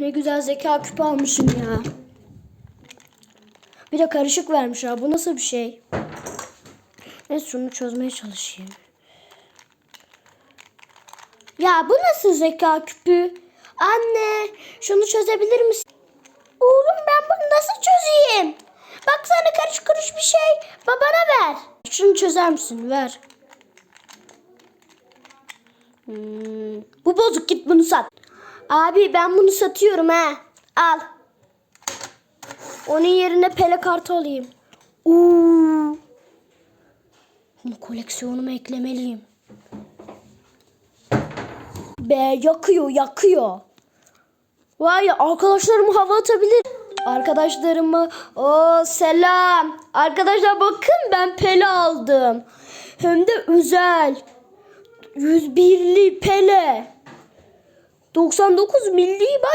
ne güzel zeka küpü almışım ya. Bir de karışık vermiş ha. Bu nasıl bir şey? Neyse şunu çözmeye çalışayım. Ya bu nasıl zeka küpü? Anne şunu çözebilir misin? Oğlum ben bunu nasıl çözeyim? Baksana karış kuruş bir şey. Babana ver. Şunu çözer misin? Ver. Hmm, bu bozuk git bunu sat. Abi ben bunu satıyorum ha. Al. Onun yerine pele kartı alayım. Uuu. Bunu koleksiyonuma eklemeliyim. Be yakıyor yakıyor. Vay arkadaşlarım hava atabilir. Arkadaşlarıma o selam. Arkadaşlar bakın ben pele aldım. Hem de özel. 101'li pele. 99 milli bak.